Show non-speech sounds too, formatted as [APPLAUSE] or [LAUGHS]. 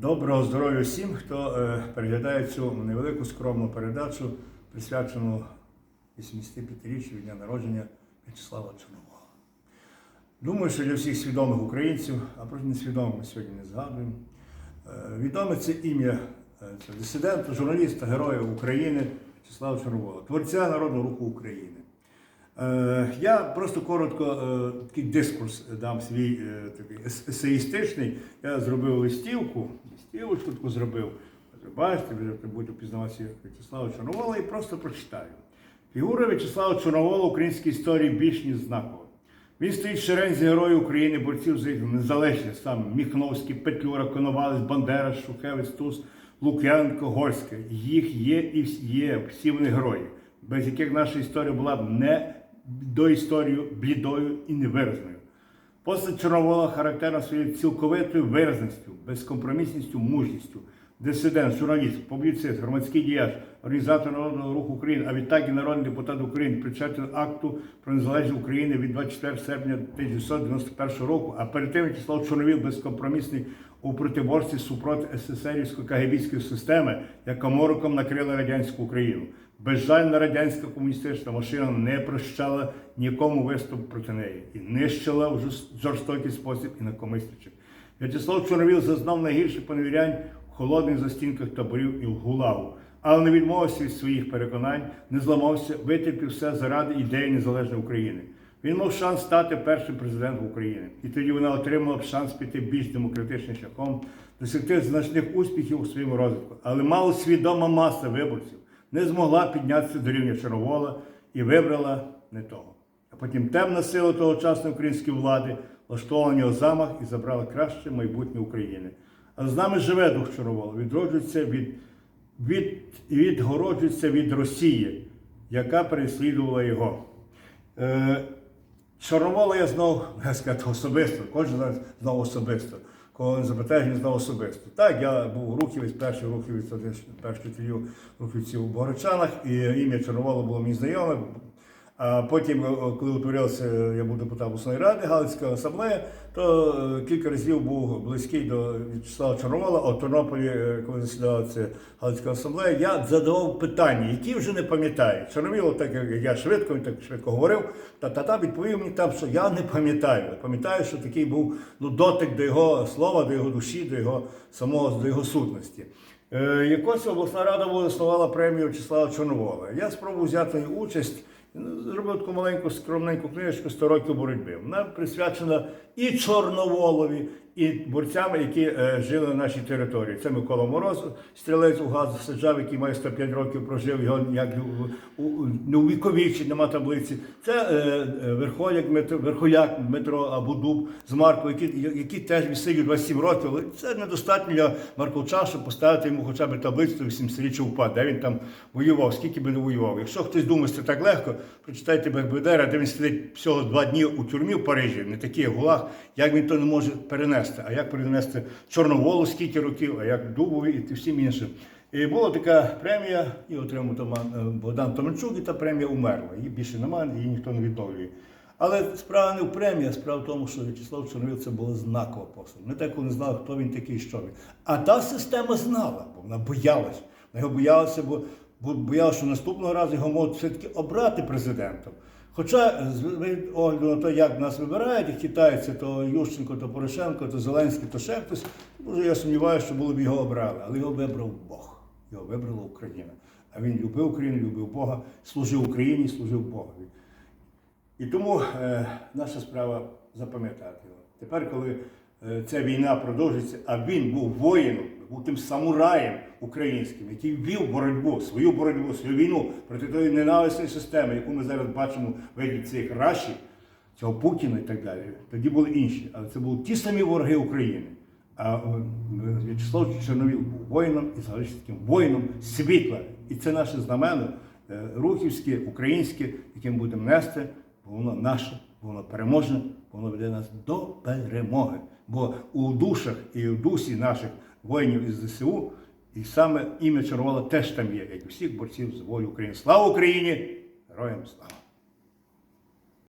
Доброго здоров'я всім, хто е, переглядає цю невелику скромну передачу, присвячену 85-річчю від дня народження В'ячеслава Чорновола. Думаю, що для всіх свідомих українців, а про несвідомих ми сьогодні не згадуємо. Е, відоме це ім'я е, це дисидента, журналіста, героя України В'ячеслава Чорновола, творця Народного руху України. Е, Я просто коротко е, такий дискурс дам свій е, такий есеїстичний. Я зробив листівку, листівочку таку зробив. Бачите, ви будете пізнаватися В'ячеслава Чорновола і просто прочитаю. Фігура В'ячеслава Чорновола українській історії більш ніж знакова. Він стоїть в шерензі героїв України, борців за їх незалежність, саме Міхновський, Петлюра, Коновалець, Бандера, Шухевець, Туз, Лук'янко, Горська. Їх є і є, всі вони герої, без яких наша історія була б не до історії блідою і невиразною. Постать Чорновола характерна своєю цілковитою виразністю, безкомпромісністю, мужністю. Дисидент, журналіст, публіцист, громадський діяч, організатор Народного руху України, а відтак і народний депутат України, причетний акту про незалежність України від 24 серпня 1991 року, а перед тим В'ячеслав Чорновіл безкомпромісний у протиборстві супроти СССРівської кагебійської системи, яка мороком накрила радянську Україну. Безжальна радянська комуністична машина не прощала нікому виступ проти неї і нищила в жорс- жорстокий спосіб інакомислячих. В'ячеслав Чорновіл зазнав найгірших поневірянь в холодних застінках таборів і в гулагу, але не відмовився від своїх переконань, не зламався, витерпів все заради ідеї незалежної України. Він мав шанс стати першим президентом України, і тоді вона отримала б шанс піти більш демократичним шляхом, досягти значних успіхів у своєму розвитку. Але мало свідома маса виборців не змогла піднятися до рівня Чорновола і вибрала не того. А потім темна сила тогочасної української влади влаштувала на нього замах і забрала краще майбутнє України. А з нами живе дух Чорновола, відроджується від, від, відгороджується від Росії, яка переслідувала його. Е, Чорновола я знав, [LAUGHS] я сказати, особисто, кожен знав особисто. Не запитаєш, він знав особисто. Так, я був рухівець, перший рухівець, перший тоді рухівців у Богородчанах, і ім'я Чорновола було мені знайоме. А потім, е, коли утворився, я був депутатом обласної ради, Галицька асамблея, то е, кілька разів був близький до В'ячеслава Чорновола, а в Тернополі, е, коли засідала ця Галицька асамблея, я задавав питання, які вже не пам'ятаю. Чорновіло, так як я швидко, він так швидко говорив, та та та відповів мені там, що я не пам'ятаю. Пам'ятаю, що такий був ну, дотик до його слова, до його душі, до його самого до його сутності. Якось обласна рада заснувала премію В'ячеслава Чорновола. Я спробував взяти участь. Ну, Зробив таку маленьку скромненьку книжку «100 років боротьби. Вона присвячена і Чорноволові, і борцям, які е, жили на нашій території. Це Микола Мороз, стрілець у газ саджав, який має 105 років прожив, його як у, не увіковічі, нема таблиці. Це е, е, верхояк, Дмитро, верхояк Дмитро або Дуб з Маркою, який, який теж відсидів 27 років. Це недостатньо для Марковча, щоб поставити йому хоча б таблицю 80-річчя упад, де він там воював, скільки би не воював. Якщо хтось думає, що це так легко, прочитайте Бекбедера, де він сидить всього два дні у тюрмі в Парижі, не такий як гулаг, як він то не може перенести, а як перенести Чорноволу скільки років, а як Дубові і всім іншим. І була така премія, і отримав е, Богдан Томенчук, і та премія умерла. Її більше немає, її ніхто не відновлює. Але справа не в премії, а справа в тому, що В'ячеслав Чорновіл це була знакова постать. Ми так не знали, хто він такий, що він. А та система знала, бо вона боялась. Вона його боялася, бо, бо боялася, що наступного разу його можуть все-таки обрати президентом. Хоча з огляду на те, як нас вибирають, китайці, то Ющенко, то Порошенко, то Зеленський, то ще хтось, дуже я сумніваюся, що було б його обрали. Але його вибрав Бог. Його вибрала Україна. А він любив Україну, любив Бога, служив Україні, служив Богові. І тому е, наша справа запам'ятати його. Тепер, коли ця війна продовжується, а він був воїном, був тим самураєм українським, який вів боротьбу, свою боротьбу, свою війну проти тої ненависної системи, яку ми зараз бачимо в виді цих Раші, цього Путіна і так далі. Тоді були інші, але це були ті самі вороги України. А е, В'ячеслав Чорновіл був воїном і залишився воїном світла. І це наше знамено е, рухівське, українське, яке ми будемо нести, воно наше, воно переможне, воно веде нас до перемоги. Бо у душах і у дусі наших воїнів із ЗСУ, і саме ім'я Червола теж там є, як і всіх борців з волі України. Слава Україні! Героям слава!